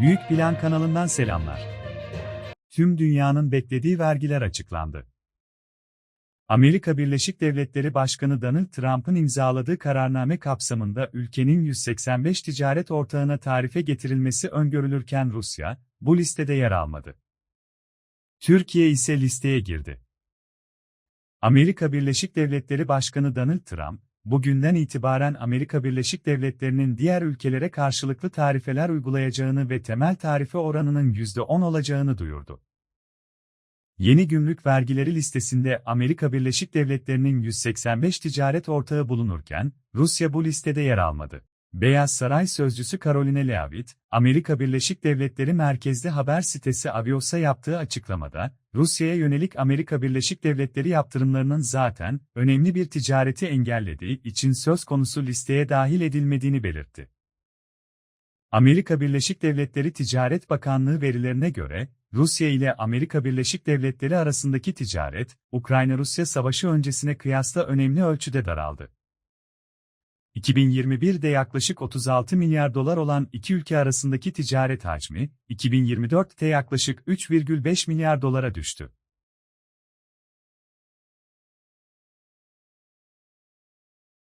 Büyük Plan kanalından selamlar. Tüm dünyanın beklediği vergiler açıklandı. Amerika Birleşik Devletleri Başkanı Donald Trump'ın imzaladığı kararname kapsamında ülkenin 185 ticaret ortağına tarife getirilmesi öngörülürken Rusya, bu listede yer almadı. Türkiye ise listeye girdi. Amerika Birleşik Devletleri Başkanı Donald Trump, bugünden itibaren Amerika Birleşik Devletleri'nin diğer ülkelere karşılıklı tarifeler uygulayacağını ve temel tarife oranının %10 olacağını duyurdu. Yeni gümrük vergileri listesinde Amerika Birleşik Devletleri'nin 185 ticaret ortağı bulunurken, Rusya bu listede yer almadı. Beyaz Saray sözcüsü Caroline Leavitt, Amerika Birleşik Devletleri merkezli haber sitesi Avios'a yaptığı açıklamada, Rusya'ya yönelik Amerika Birleşik Devletleri yaptırımlarının zaten önemli bir ticareti engellediği için söz konusu listeye dahil edilmediğini belirtti. Amerika Birleşik Devletleri Ticaret Bakanlığı verilerine göre, Rusya ile Amerika Birleşik Devletleri arasındaki ticaret, Ukrayna-Rusya savaşı öncesine kıyasla önemli ölçüde daraldı. 2021'de yaklaşık 36 milyar dolar olan iki ülke arasındaki ticaret hacmi, 2024'te yaklaşık 3,5 milyar dolara düştü.